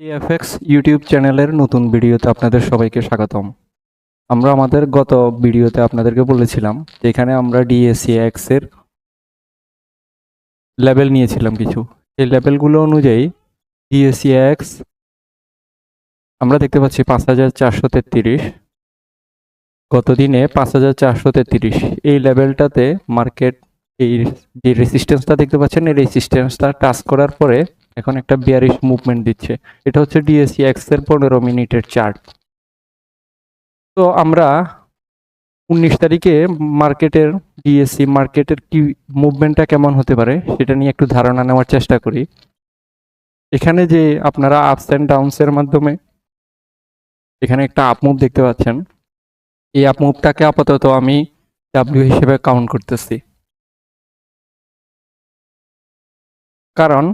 TF-X YouTube চ্যানেলের নতুন ভিডিওতে আপনাদের সবাইকে স্বাগতম। আমরা আমাদের গত ভিডিওতে আপনাদেরকে বলেছিলাম যে এখানে আমরা ডিএসিএক্স এর লেভেল নিয়েছিলাম কিছু। এই লেভেলগুলো অনুযায়ী ডিএসিএক্স আমরা দেখতে পাচ্ছি পাঁচ হাজার চারশো তেত্রিশ। গত দিনে পাঁচ হাজার চারশো তেত্রিশ। এই লেভেলটাতে মার্কেট এই যে রেসিস্ট্যান্সটা দেখতে পাচ্ছেন, এই রেসিস্ট্যান্সটা টাচ করার পরে এখন একটা বিয়ারিশ মুভমেন্ট দিচ্ছে। এটা হচ্ছে ডিএসসি এক্সের পনেরো মিনিটের চার্ট তো আমরা উনিশ তারিখে মার্কেটের ডিএসসি মার্কেটের কি মুভমেন্টটা কেমন হতে পারে সেটা নিয়ে একটু ধারণা নেওয়ার চেষ্টা করি। এখানে যে আপনারা আপস অ্যান্ড ডাউনসের মাধ্যমে এখানে একটা আপ মুভ দেখতে পাচ্ছেন। এই আপ মুভটাকে আপাতত আমি ডাব্লিউ হিসেবে কাউন্ট করতেছি। কারণ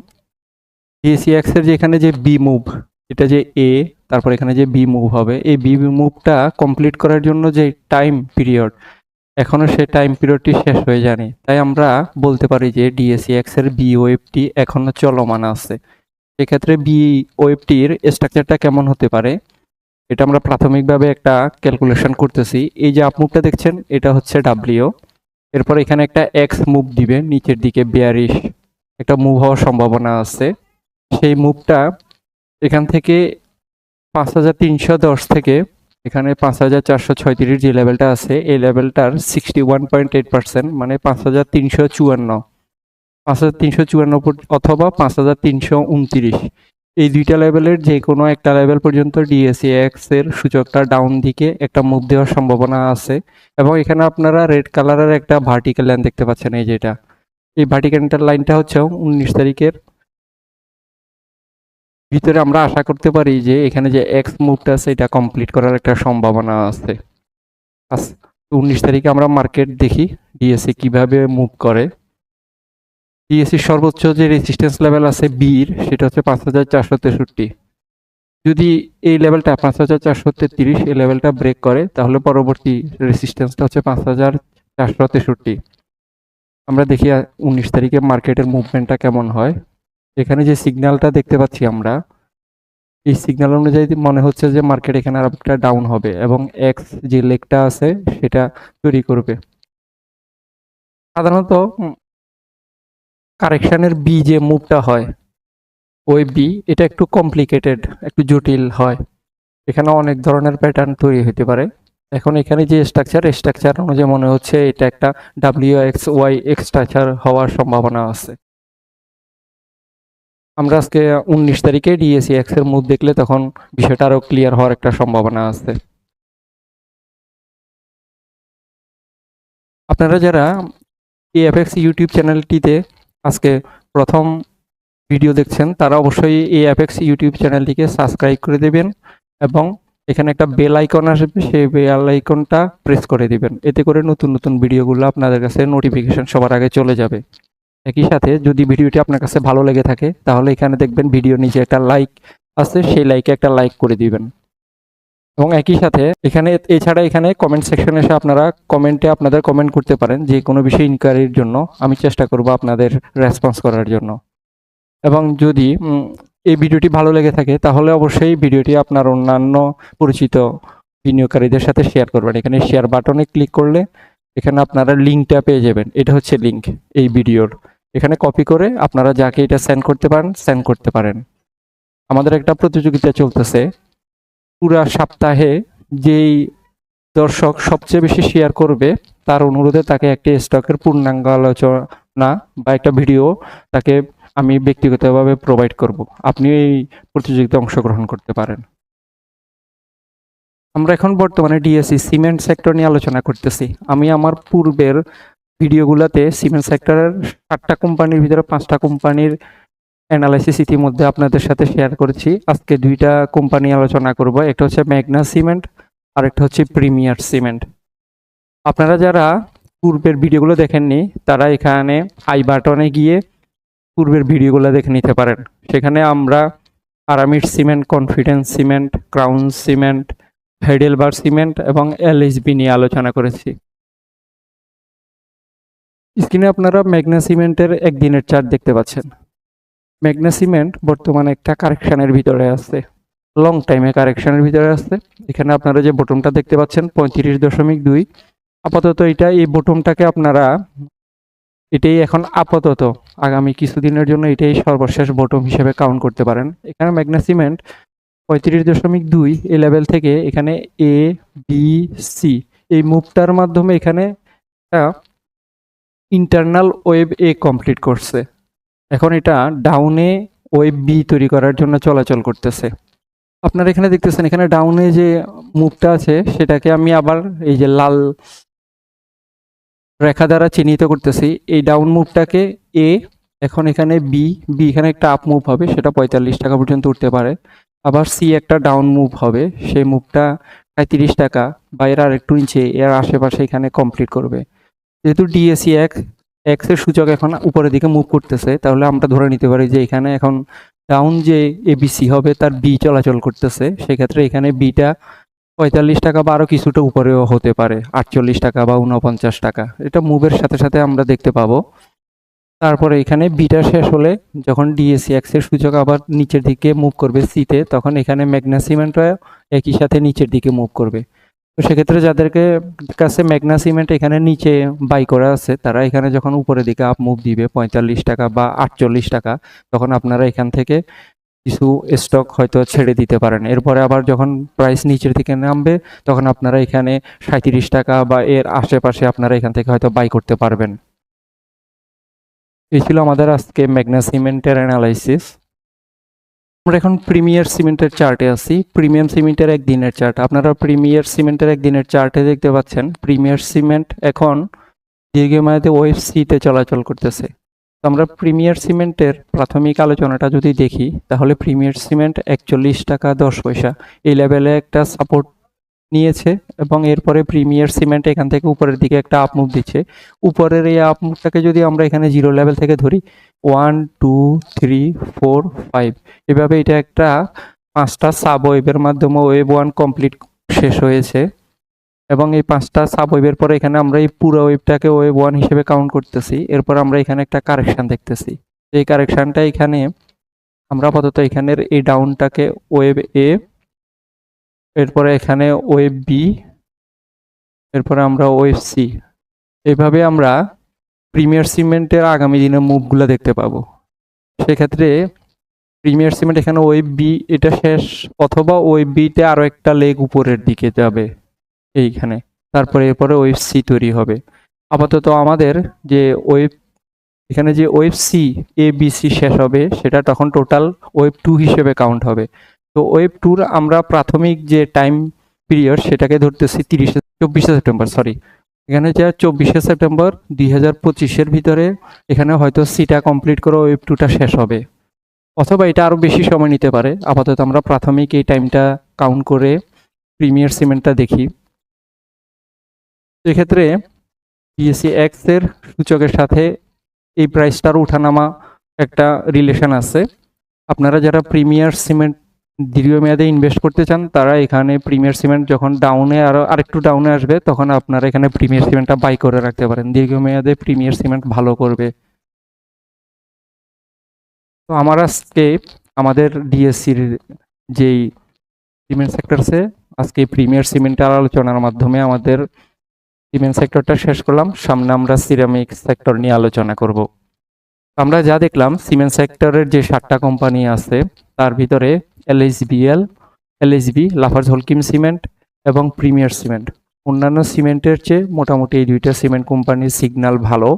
ডিএসিএক্স এর যে এখানে যে বি মুভ এটা যে এ তারপর এখানে যে বি মুভ হবে, এই বি মুভটা কমপ্লিট করার জন্য যে টাইম পিরিয়ড এখনও সে টাইম পিরিয়ডটি শেষ হয়ে যায়নি। তাই আমরা বলতে পারি যে ডিএসিএক্স এর বি ওয়েবটি এখনও চলমান আছে। সেক্ষেত্রে বি ওয়েবটির স্ট্রাকচারটা কেমন হতে পারে, এটা আমরা প্রাথমিকভাবে একটা ক্যালকুলেশন করতেছি। এই যে আপ মুভটা দেখছেন, এটা হচ্ছে ডাব্লিউ এরপর এখানে একটা এক্স মুভ দিবে, নিচের দিকে বিয়ারিশ একটা মুভ হওয়ার সম্ভাবনা আছে। সেই মুভটা এখান থেকে পাঁচ হাজার তিনশো দশ থেকে এখানে পাঁচ হাজার চারশো ছয়ত্রিশ যে লেভেলটা আছে, এই লেভেলটার sixty one point eight percent মানে পাঁচ হাজার তিনশো চুয়ান্ন। পাঁচ হাজার তিনশো চুয়ান্ন অথবা পাঁচ হাজার তিনশো উনত্রিশ। এই দুইটা লেভেলের যে কোনো একটা লেভেল পর্যন্ত ডিএসসি এক্সের সূচকটা ডাউন দিকে একটা মুভ দেওয়ার সম্ভাবনা আছে। এবং এখানে আপনারা রেড কালারের একটা ভার্টিক্যাল লাইন দেখতে পাচ্ছেন, এই যেটা এই ভার্টিক্যাল লাইনটা হচ্ছে উনিশ তারিখের ভিতরে আমরা আশা করতে পারি যে এখানে যে এক্স মুভটা আছে, এটা কমপ্লিট করার একটা সম্ভাবনা আছে। উনিশ তারিখে আমরা মার্কেট দেখি ডিএসসি কীভাবে মুভ করে। ডিএসসির সর্বোচ্চ যে রেজিস্ট্যান্স লেভেল আছে বির সেটা হচ্ছে পাঁচ হাজার চারশো তেষট্টি। যদি এই লেভেলটা পাঁচ হাজার চারশো তেত্রিশ, এই লেভেলটা ব্রেক করে, তাহলে পরবর্তী রেজিস্ট্যান্সটা হচ্ছে পাঁচ হাজার চারশো তেষট্টি। আমরা দেখি উনিশ তারিখে মার্কেটের মুভমেন্টটা কেমন হয়। এখানে যে সিগন্যালটা দেখতে পাচ্ছি আমরা এই সিগন্যাল অনুযায়ী মনে হচ্ছে যে মার্কেট এখানে আর একটা ডাউন হবে এবং এক্স যে লেগটা আছে সেটা তৈরি করবে। সাধারণত কারেকশনের বি যে মুভটা হয়, ওই বি এটা একটু কমপ্লিকেটেড একটু জটিল হয়। এখানে অনেক ধরনের প্যাটার্ন তৈরি হতে পারে। এখন এখানে যে স্ট্রাকচার স্ট্রাকচার অনুযায়ী মনে হচ্ছে এটা একটা W X Y X structure হওয়ার সম্ভাবনা আছে। আমরা আজকে উনিশ তারিখে ডিএসি এক্সের মুভ দেখলে তখন বিষয়টা আরও ক্লিয়ার হওয়ার একটা সম্ভাবনা আছে। আপনারা যারা এএফএক্স ইউটিউব চ্যানেলটিতে আজকে প্রথম ভিডিও দেখছেন, তারা অবশ্যই এ এএফএক্স ইউটিউব চ্যানেলটিকে সাবস্ক্রাইব করে দেবেন এবং এখানে একটা বেল আইকন আসবে, সেই বেল আইকনটা প্রেস করে দিবেন। এতে করে নতুন নতুন ভিডিওগুলো আপনাদের কাছে নোটিফিকেশন সবার আগে চলে যাবে। একই সাথে যদি ভিডিওটি আপনার কাছে ভালো লেগে থাকে, তাহলে এখানে দেখবেন ভিডিও নিচে একটা লাইক আছে, সেই লাইকে একটা লাইক করে দিবেন। এবং একই সাথে এখানে, এছাড়া এখানে কমেন্ট সেকশনে এসে আপনারা কমেন্টে আপনাদের কমেন্ট করতে পারেন যে কোনো বিষয়ে ইনকোয়ারির জন্য আমি চেষ্টা করব আপনাদের রেসপন্স করার জন্য। এবং যদি এই ভিডিওটি ভালো লেগে থাকে, তাহলে অবশ্যই ভিডিওটি আপনার অন্যান্য পরিচিত বিনিয়োগকারীদের সাথে শেয়ার করবেন। এখানে শেয়ার বাটনে ক্লিক করলে এখানে আপনারা লিঙ্কটা পেয়ে যাবেন। এটা হচ্ছে লিঙ্ক এই ভিডিওর। এখানে কপি করে আপনারা যাকে এটা সেন্ড করতে পারেন সেন্ড করতে পারেন। আমাদের একটা প্রতিযোগিতা চলতেছে। পুরা সপ্তাহে যেই দর্শক সবচেয়ে বেশি শেয়ার করবে, তার অনুরোধে তাকে একটি স্টকের পূর্ণাঙ্গ আলোচনা বা একটা ভিডিও তাকে আমি ব্যক্তিগতভাবে প্রোভাইড করব। আপনি এই প্রতিযোগিতায় অংশগ্রহণ করতে পারেন। আমরা এখন বর্তমানে ডিএসসি সিমেন্ট সেক্টর নিয়ে আলোচনা করতেছি। আমি আমার পূর্বের ভিডিওগুলোতে সিমেন্ট সেক্টরের সাতটা কোম্পানির ভিতরে পাঁচটা কোম্পানির অ্যানালাইসিস ইতিমধ্যে আপনাদের সাথে শেয়ার করেছি। আজকে দুইটা কোম্পানি আলোচনা করব, একটা হচ্ছে ম্যাগনা সিমেন্ট আর একটা হচ্ছে প্রিমিয়ার সিমেন্ট আপনারা যারা পূর্বের ভিডিওগুলো দেখেননি, তারা এখানে আই বাটনে গিয়ে পূর্বের ভিডিওগুলো দেখে নিতে পারেন। সেখানে আমরা Aramit cement Confidence cement Crown cement Heidelberg cement এবং এলএসবি নিয়ে আলোচনা করেছি। স্ক্রিনে আপনারা ম্যাগনা সিমেন্টের একদিনের চার্ট দেখতে পাচ্ছেন। ম্যাগনা সিমেন্ট বর্তমানে একটা কারেকশানের ভিতরে আছে। লং টাইমে কারেকশানের ভিতরে আছে। এখানে আপনারা যে বটমটা দেখতে পাচ্ছেন, পঁয়ত্রিশ দশমিক দুই। আপাতত এটা, এই বটমটাকে আপনারা, এটাই এখন আপাতত আগামী কিছুদিনের জন্য এটাই সর্বশেষ বটম হিসেবে কাউন্ট করতে পারেন। এখানে ম্যাগনা সিমেন্ট পঁয়ত্রিশ দশমিক দুই, এ লেভেল থেকে এখানে এ বি সি এই মুভটার মাধ্যমে এখানে ইন্টারনাল ওয়েব এ কমপ্লিট করছে। এখন এটা ডাউনে ওয়েব বি তৈরি করার জন্য চলাচল করতেছে। আপনারা এখানে দেখতেছেন, এখানে ডাউনে যে মুভটা আছে, সেটাকে আমি আবার এই যে লাল রেখা দ্বারা চিহ্নিত করতেছি। এই ডাউন মুভটাকে এ এখন এখানে বি বি এখানে একটা আপ মুভ হবে, সেটা পঁয়তাল্লিশ টাকা পর্যন্ত উঠতে পারে। আবার সি একটা ডাউন মুভ হবে, সেই মুভটা পঁয়ত্রিশ টাকা, বা এর আর একটু নিচে, এর আশেপাশে এখানে কমপ্লিট করবে। যেহেতু ডিএসি এক এক্সের সূচক এখন উপরের দিকে মুভ করতেছে, তাহলে আমরা ধরে নিতে পারি যে এখানে এখন ডাউন যে এবিসি হবে, তার বি চলাচল করতেছে, সেক্ষেত্রে এখানে বিটা পঁয়তাল্লিশ টাকা বা আরও কিছুটা উপরেও হতে পারে, আটচল্লিশ টাকা বা উনপঞ্চাশ টাকা। এটা মুভের সাথে সাথে আমরা দেখতে পাবো। তারপরে এখানে বিটা শেষ হলে যখন ডিএসি এক্সের সূচক আবার নিচের দিকে মুভ করবে সিতে তখন এখানে ম্যাগনাসিমেন্টও একই সাথে নিচের দিকে মুভ করবে। তো সেক্ষেত্রে যাদেরকে কাছে ম্যাগনা সিমেন্ট এখানে নিচে বাই করা আছে, তারা এখানে যখন উপরের দিকে আপ মুভ দিবে পঁয়তাল্লিশ টাকা বা আটচল্লিশ টাকা, তখন আপনারা এখান থেকে কিছু স্টক হয়তো ছেড়ে দিতে পারেন। এরপরে আবার যখন প্রাইস নিচের দিকে নামবে, তখন আপনারা এখানে সাঁত্রিশ টাকা বা এর আশেপাশে আপনারা এখান থেকে হয়তো বাই করতে পারবেন। এই ছিল আমাদের আজকে ম্যাগনা সিমেন্টের অ্যানালাইসিস আমরা এখন প্রিমিয়ার সিমেন্টের চার্টে আছি। প্রিমিয়াম সিমেন্টের এক দিনের চার্ট। আপনারা প্রিমিয়ার সিমেন্টের এক দিনের চার্টে দেখতে পাচ্ছেন, প্রিমিয়ার সিমেন্ট এখন দীর্ঘমেয়াদে ওয়েব সিতে চলাচল করতেছে। আমরা প্রিমিয়ার সিমেন্টের প্রাথমিক আলোচনাটা যদি দেখি, তাহলে প্রিমিয়ার সিমেন্ট একচল্লিশ টাকা দশ পয়সা। এই লেভেলে একটা সাপোর্ট নিয়েছে এবং এরপরে প্রিমিয়ার সিমেন্ট এখান থেকে উপরের দিকে একটা আপ মুভ দিচ্ছে। উপরের এই আপ মুভটাকে যদি আমরা এখানে জিরো লেভেল থেকে ধরি one two three four five এভাবে এটা একটা পাঁচটা সাব ওয়েবের মাধ্যমে ওয়েব ওয়ান কমপ্লিট শেষ হয়েছে। এবং এই পাঁচটা সাব ওয়েবের পরে এখানে আমরা এই পুরো ওয়েবটাকে ওয়েব ওয়ান হিসেবে কাউন্ট করতেছি। এরপর আমরা এখানে একটা কারেকশন দেখতেছি। এই কারেকশনটা এখানে আমরা আপাতত এখানের এই ডাউনটাকে ওয়েব এ এরপরে এখানে ওয়েব বি এরপরে আমরা ওয়েব সি এভাবে আমরা প্রিমিয়ার সিমেন্টের আগামী দিনের মুভগুলো দেখতে পাবো। সেক্ষেত্রে প্রিমিয়ার সিমেন্ট এখানে ওয়েব বি এটা শেষ, অথবা ওয়েব বিতে আরও একটা লেগ উপরের দিকে যাবে এইখানে। তারপরে এরপরে ওয়েব সি তৈরি হবে। আপাতত আমাদের যে ওয়েব এখানে যে wave C A B C শেষ হবে, সেটা তখন টোটাল ওয়েব টু হিসেবে কাউন্ট হবে। তো ওয়েব টুর আমরা প্রাথমিক যে টাইম পিরিয়ড সেটাকে ধরতেছি তিরিশে, চব্বিশে সেপ্টেম্বর সরি এখানে যা চব্বিশে সেপ্টেম্বর দুই হাজার পঁচিশের ভিতরে এখানে হয়তো সিটা কমপ্লিট করে ওয়েব টুটা শেষ হবে। অথবা এটা আরও বেশি সময় নিতে পারে। আপাতত আমরা প্রাথমিক এই টাইমটা কাউন্ট করে প্রিমিয়ার সিমেন্টটা দেখি। সেক্ষেত্রে বিএসসি এক্সের সূচকের সাথে এই প্রাইসটার ওঠানামা একটা রিলেশন আছে। আপনারা যারা প্রিমিয়ার সিমেন্ট দীর্ঘমেয়াদে ইনভেস্ট করতে চান, তারা এখানে প্রিমিয়ার সিমেন্ট যখন ডাউনে আরও আরেকটু ডাউনে আসবে, তখন আপনারা এখানে প্রিমিয়ার সিমেন্টটা বাই করে রাখতে পারেন। দীর্ঘমেয়াদে প্রিমিয়ার সিমেন্ট ভালো করবে। তো আমার আজকে আমাদের ডিএসসির যেই সিমেন্ট সেক্টরসে আজকে প্রিমিয়ার সিমেন্টের আলোচনার মাধ্যমে আমাদের সিমেন্ট সেক্টরটা শেষ করলাম। সামনে আমরা সিরামিক সেক্টর নিয়ে আলোচনা করব। আমরা যা দেখলাম সিমেন্ট সেক্টরের যে সাতটা কোম্পানি আছে, তার ভিতরে LHBL LHB Lafarge Holcim cement এবং প্রিমিয়ার সিমেন্ট অন্যান্য সিমেন্টের চেয়ে মোটামুটি এই দুইটা সিমেন্ট কোম্পানির সিগন্যাল ভালো।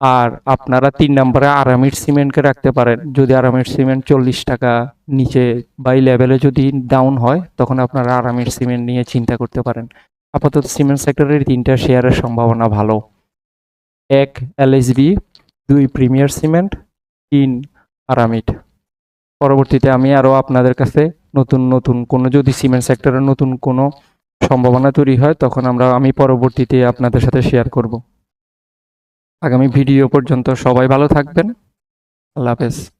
আর আপনারা তিন নম্বরে আরামির সিমেন্টকে রাখতে পারেন। যদি আরামির সিমেন্ট চল্লিশ টাকা নিচে বা এই লেভেলে যদি ডাউন হয়, তখন আপনারা আরামির সিমেন্ট নিয়ে চিন্তা করতে পারেন। আপাতত সিমেন্ট সেক্টরের তিনটা শেয়ারের সম্ভাবনা ভালো। এক এলএসবি দুই প্রিমিয়ার সিমেন্ট তিন আরামিট পরবর্তীতে আমি আরও আপনাদের কাছে নতুন নতুন কোনো, যদি সিমেন্ট সেক্টরের নতুন কোনো সম্ভাবনা তৈরি হয়, তখন আমরা, আমি পরবর্তীতে আপনাদের সাথে শেয়ার করব। আগামী ভিডিও পর্যন্ত সবাই ভালো থাকবেন। আল্লাহ হাফেজ।